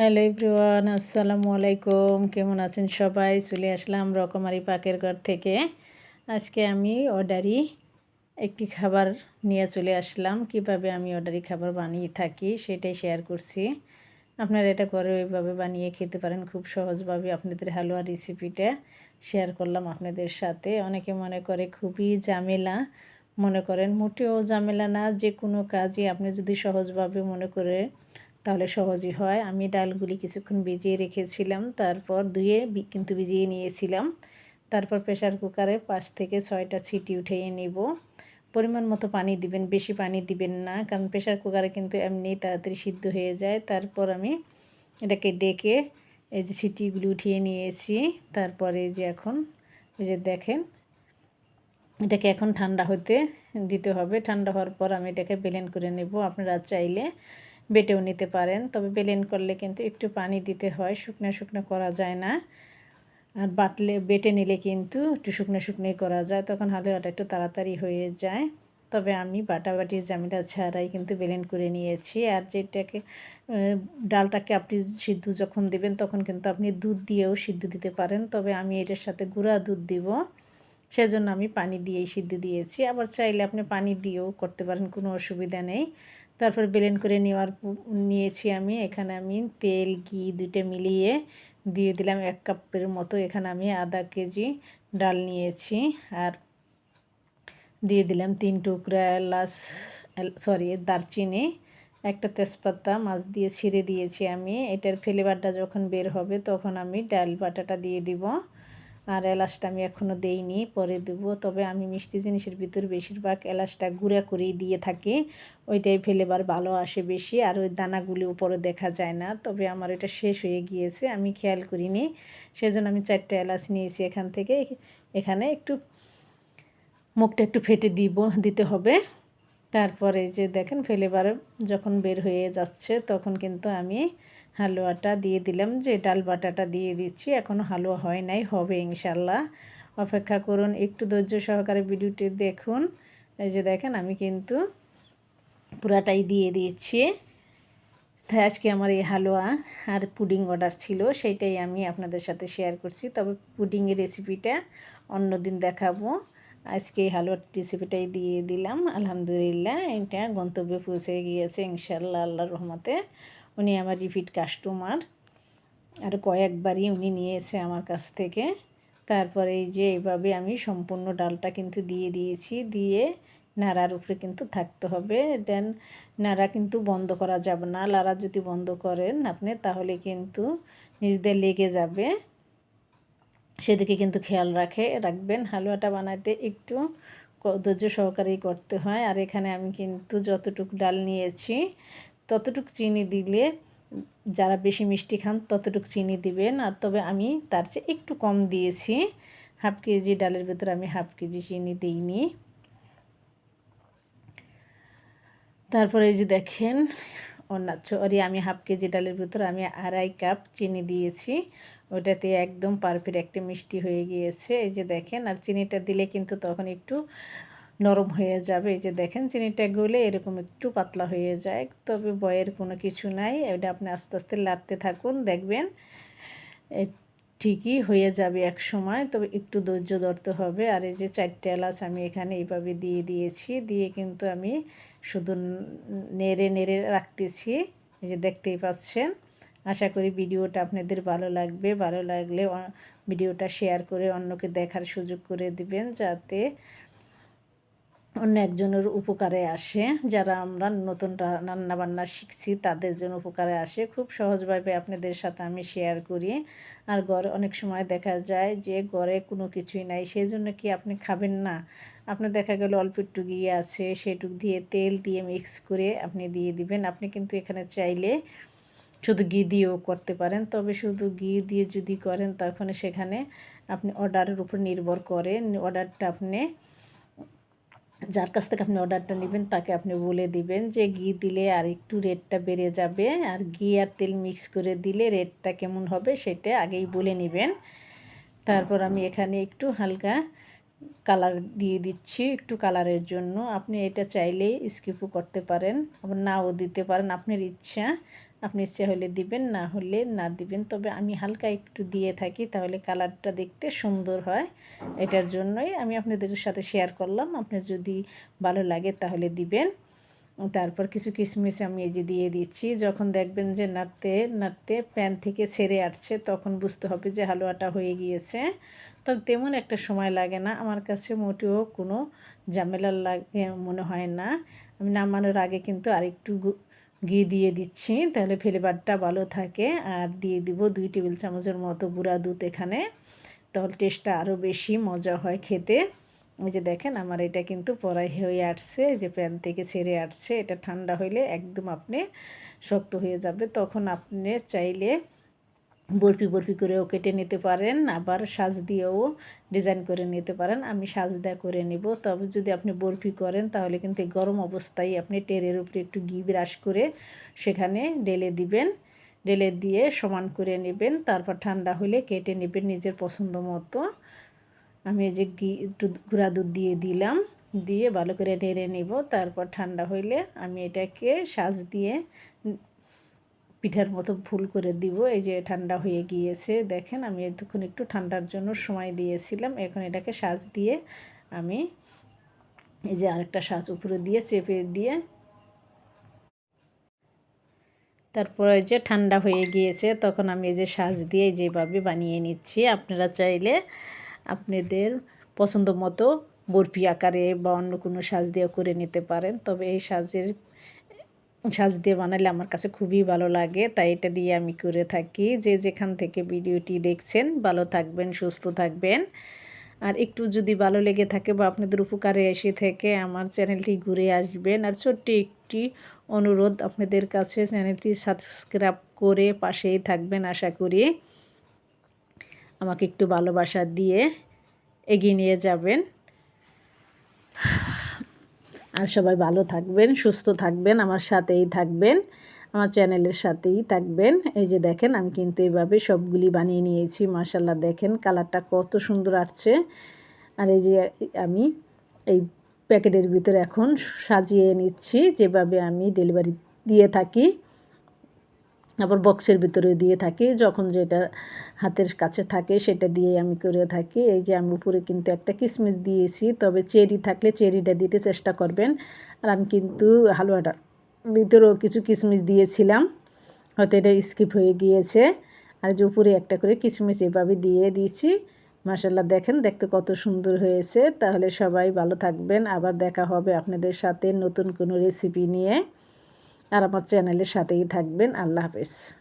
Hello everyone, আসসালামু আলাইকুম। কেমন আছেন সবাই? চলে আসলাম রকমারি পাকের ঘর থেকে। আজকে আমি অর্ডারি একটি খাবার নিয়ে চলে আসলাম। কীভাবে আমি অর্ডারি খাবার বানিয়ে থাকি সেটাই শেয়ার করছি। আপনারা এটা করে ওইভাবে বানিয়ে খেতে পারেন। খুব সহজভাবে আপনাদের হালুয়া রেসিপিটা শেয়ার করলাম আপনাদের সাথে। অনেকে মনে করে খুবই ঝামেলা। মনে করেন মোটেও ঝামেলা না। যে কোনো কাজই আপনি যদি সহজভাবে মনে করে তাহলে সহজই হয়। আমি ডালগুলি কিছুক্ষণ ভিজিয়ে রেখেছিলাম, তারপর ধুয়ে কিন্তু ভিজিয়ে নিয়েছিলাম। তারপর প্রেশার কুকারে পাঁচ থেকে ছয়টা ছিটি উঠিয়ে নেব। পরিমাণ মতো পানি দিবেন, বেশি পানি দিবেন না, কারণ প্রেশার কুকারে কিন্তু এমনি তাড়াতাড়ি সিদ্ধ হয়ে যায়। তারপর আমি এটাকে ডেকে এই যে সিটিগুলি উঠিয়ে নিয়েছি। তারপরে যে এখন, এই যে দেখেন, এটাকে এখন ঠান্ডা হতে দিতে হবে। ঠান্ডা হওয়ার পর আমি এটাকে বেলেন করে নেব। আপনারা চাইলে বেটেও নিতে পারেন। তবে বেলেন করলে কিন্তু একটু পানি দিতে হয়, শুকনো শুকনো করা যায় না। আর বাটলে, বেটে নিলে কিন্তু একটু শুকনো শুকনোই করা যায়। তখন হালুয়াটা একটু তাড়াতাড়ি হয়ে যায়। তবে আমি বাটাবাটির জামিটা ছাড়াই কিন্তু বেলেন করে নিয়েছি। আর যেটাকে ডালটাকে আপনি সিদ্ধ যখন দেবেন, তখন কিন্তু আপনি দুধ দিয়েও সিদ্ধ দিতে পারেন। তবে আমি এটার সাথে গুঁড়া দুধ দিব। সেজন্য আমি পানি দিয়েই সিদ্ধ দিয়েছি। আবার চাইলে আপনি পানি দিয়েও করতে পারেন, কোনো অসুবিধা নেই। তারপর বেলেন করে নেওয়ার নিয়েছি আমি। এখানে আমি তেল, ঘি দুটো মিলিয়ে দিয়ে দিলাম এক কাপের মতো। এখানে আমি আধা কেজি ডাল নিয়েছি আর দিয়ে দিলাম তিন টুকরা এলাচ সরি, দারচিনি, একটা তেজপাতা মাছ দিয়ে ছিঁড়ে দিয়েছি আমি। এটার ফ্লেভারটা যখন বের হবে তখন আমি ডাল বাটাটা দিয়ে দিব। আর এলাচটা আমি এখনও দেইনি, পরে দেবো। তবে আমি মিষ্টি জিনিসের ভিতর বেশিরভাগ এলাচটা গুঁড়া করেই দিয়ে থাকি। ওইটাই ফেলেবার ভালো আসে বেশি, আর ওই দানাগুলি উপরে দেখা যায় না। তবে আমার এটা শেষ হয়ে গিয়েছে, আমি খেয়াল করিনি। সেজন্য আমি চারটে এলাচ নিয়েছি এখান থেকে। এখানে একটু মুখটা একটু ফেটে দিব, দিতে হবে। তারপরে যে দেখেন ফেলেবার যখন বের হয়ে যাচ্ছে তখন কিন্তু আমি হালুয়াটা দিয়ে দিলাম, যে ডাল বাটাটা দিয়ে দিচ্ছি এখনও হালুয়া হয় নাই, হবে ইনশাল্লাহ। অপেক্ষা করুন, একটু ধৈর্য সহকারে ভিডিওটি দেখুন। এই যে দেখেন আমি কিন্তু পুরাটাই দিয়ে দিচ্ছি। তাই আজকে আমার এই হালুয়া আর পুডিং অর্ডার ছিল সেইটাই আমি আপনাদের সাথে শেয়ার করছি। তবে পুডিংয়ের রেসিপিটা অন্য দিন দেখাবো। আজকে হালুয়ার রেসিপিটাই দিয়ে দিলাম, আলহামদুলিল্লাহ। এটা গন্তব্যে পৌঁছে গিয়েছে ইনশাল্লাহ আল্লাহর রহমতে। উনি আমার রিপিট কাস্টমার আর কয়েকবারই উনি নিয়েছে আমার কাছ থেকে। তারপরে এই যে এইভাবে আমি সম্পূর্ণ ডালটা কিন্তু দিয়ে দিয়েছি, দিয়ে নাড়ার উপরে কিন্তু থাকতে হবে। দেন নাড়া কিন্তু বন্ধ করা যাবে না। লাড়া যদি বন্ধ করেন আপনি, তাহলে কিন্তু নিজেদের লেগে যাবে। সেদিকে কিন্তু খেয়াল রাখে, রাখবেন। হালুয়াটা বানাতে একটু ধৈর্য সহকারেই করতে হয়। আর এখানে আমি কিন্তু যতটুকু ডাল নিয়েছি, ততটুক চিনি দিলে যারা বেশি মিষ্টি খান ততটুকু চিনি দিবেন। আর তবে আমি তার চেয়ে একটু কম দিয়েছি, হাফ কেজি ডালের ভেতরে আমি হাফ কেজি চিনি দিইনি। তারপরে এই যে দেখেন সরি আমি হাফ কেজি ডালের ভিতরে আমি আড়াই কাপ চিনি দিয়েছি। ওটাতে একদম পারফেক্ট একটা মিষ্টি হয়ে গিয়েছে। এই যে দেখেন, আর চিনিটা দিলে কিন্তু তখন একটু নরম হয়ে যাবে। এই যে দেখেন, চিনিটা গলে এরকম একটু পাতলা হয়ে যায়। তবে বয়ের কোনো কিছু নাই। এটা আপনি আস্তে আস্তে লাড়তে থাকুন, দেখবেন। ঠিকই হয়ে যাবে এক সময়, তবে একটু ধৈর্য ধরতে হবে। আর এই যে চারটে এলাচ আমি এখানে এইভাবে দিয়ে দিয়েছি, দিয়ে কিন্তু আমি শুধু নেড়ে নেড়ে রাখতেছি। এই যে দেখতেই পাচ্ছেন, আশা করি ভিডিওটা আপনাদের ভালো লাগবে। ভালো লাগলে ভিডিওটা শেয়ার করে অন্যকে দেখার সুযোগ করে দিবেন, যাতে অন্য একজনের উপকারে আসে। যারা আমরা নতুন রান্না বান্না শিখছি, তাদের জন্য উপকারে আসে। খুব সহজভাবে আপনাদের সাথে আমি শেয়ার করি। আর ঘরে অনেক সময় দেখা যায় যে, ঘরে কোনো কিছুই নাই সেই জন্য কি আপনি খাবেন না? আপনি দেখা গেল অল্প একটু গিয়ে আছে, সেটুক দিয়ে তেল দিয়ে মিক্স করে আপনি দিয়ে দিবেন। আপনি কিন্তু এখানে চাইলে শুধু ঘি দিয়েও করতে পারেন। তবে শুধু ঘি দিয়ে যদি করেন, তখন সেখানে আপনি অর্ডারের উপর নির্ভর করে। অর্ডারটা আপনি যার কাছ থেকে আপনি অর্ডারটা নেবেন, তাকে আপনি বলে দিবেন যে, ঘি দিলে আর একটু রেটটা বেড়ে যাবে। আর ঘি আর তেল মিক্স করে দিলে রেটটা কেমন হবে সেটা আগেই বলে নেবেন। তারপর আমি এখানে একটু হালকা কালার দিয়ে দিচ্ছি, একটু কালারের জন্য। আপনি এটা চাইলে স্কিপও করতে পারেন, আবার নাও দিতে পারেন, আপনার ইচ্ছা। আপনি ইচ্ছে হলে দিবেন, না হলে না দিবেন। তবে আমি হালকা একটু দিয়ে থাকি, তাহলে কালারটা দেখতে সুন্দর হয়। এটার জন্যই আমি আপনাদের সাথে শেয়ার করলাম। আপনার যদি ভালো লাগে তাহলে দিবেন। তারপর কিছু কিশমিশ আমি এই যে দিয়ে দিচ্ছি। যখন দেখবেন যে নাড়তে নাড়তে প্যান থেকে ছেড়ে আসছে, তখন বুঝতে হবে যে হালুয়াটা হয়ে গিয়েছে। তো তেমন একটা সময় লাগে না। আমার কাছে মোটেও কোনো ঝামেলার লাগে, মনে হয় না। আমি নামানোর আগে কিন্তু আরেকটু ঘি দিয়ে দিচ্ছি, তাহলে ফ্লেভারটা ভালো থাকে। আর দিয়ে দিব দুই টেবিল চামচের মতো গুঁড়া দুধ এখানে। তাহলে টেস্টটা আরও বেশি মজা হয় খেতে। ওই যে দেখেন আমার এটা কিন্তু পড়াই হয়ে আসছে যে প্যান থেকে ছেড়ে আসছে। এটা ঠান্ডা হইলে একদম আপনি শক্ত হয়ে যাবে। তখন আপনি চাইলে বরফি বরফি করেও কেটে নিতে পারেন, আবার সাজ দিয়েও ডিজাইন করে নিতে পারেন। আমি সাজ সাজদা করে নিব। তবে যদি আপনি বরফি করেন, তাহলে কিন্তু গরম অবস্থায় আপনি টেরের উপরে একটু ঘি ব্রাশ করে সেখানে ডেলে দিবেন। ডেলে দিয়ে সমান করে নেবেন। তারপর ঠান্ডা হলে কেটে নেবেন নিজের পছন্দ মতো। আমি যে ঘি, একটু গুঁড়া দুধ দিয়ে দিলাম। দিয়ে ভালো করে নেড়ে নিব। তারপর ঠান্ডা হইলে আমি এটাকে সাজ দিয়ে পিঠার মতো ফুল করে দিব। এই যে ঠান্ডা হয়ে গিয়েছে, দেখেন আমি এতক্ষণ একটু ঠান্ডার জন্য সময় দিয়েছিলাম। এখন এটাকে সাজ দিয়ে আমি এই যে আরেকটা সাজ উপরে দিয়ে চেপে দিয়ে তারপরে যে ঠান্ডা হয়ে গিয়েছে, তখন আমি এই যে সাজ দিয়ে যেভাবে বানিয়ে নিচ্ছি। আপনারা চাইলে আপনাদের পছন্দ মতো বরফি আকারে বা অন্য কোনো সাজ দিয়ে করে নিতে পারেন। তবে এই সাজের সাজ দিয়ে বানালে আমার কাছে খুবই ভালো লাগে। তাই এটা দিয়ে আমি করে থাকি। যে যেখান থেকে ভিডিওটি দেখছেন, ভালো থাকবেন, সুস্থ থাকবেন। আর একটু যদি ভালো লেগে থাকে বা আপনাদের উপকারে এসে থেকে, আমার চ্যানেলটি ঘুরে আসবেন। আর ছোট্ট একটি অনুরোধ, আপনাদের কাছে চ্যানেলটি সাবস্ক্রাইব করে পাশেই থাকবেন আশা করি। আমাকে একটু ভালোবাসা দিয়ে এগিয়ে নিয়ে যাবেন। আর সবাই ভালো থাকবেন, সুস্থ থাকবেন, আমার সাথেই থাকবেন, আমার চ্যানেলের সাথেই থাকবেন। এই যে দেখেন, আমি কিন্তু এভাবে সবগুলি বানিয়ে নিয়েছি মাসাল্লাহ দেখেন কালারটা কত সুন্দর আসছে। আর এই যে আমি এই প্যাকেটের ভিতরে এখন সাজিয়ে নিচ্ছি, যেভাবে আমি ডেলিভারি দিয়ে থাকি। আবার বক্সের ভিতরে দিয়ে থাকি। যখন যেটা হাতের কাছে থাকে সেটা দিয়ে আমি করে থাকি। এই যে আমি উপরে কিন্তু একটা কিসমিস দিয়েছি, তবে চেরি থাকলে চেরিটা দিতে চেষ্টা করবেন। আর আমি কিন্তু হালুয়াটা ভিতরেও কিছু কিসমিস দিয়েছিলাম, হয়তো এটা স্কিপ হয়ে গিয়েছে। আর যে উপরে একটা করে কিসমিস এভাবে দিয়ে দিয়েছি। মাসাল্লাহ দেখেন, দেখতে কত সুন্দর হয়েছে। তাহলে সবাই ভালো থাকবেন। আবার দেখা হবে আপনাদের সাথে নতুন কোনো রেসিপি নিয়ে। আর আমার চ্যানেলের সাথেই থাকবেন। আল্লাহ হাফেজ।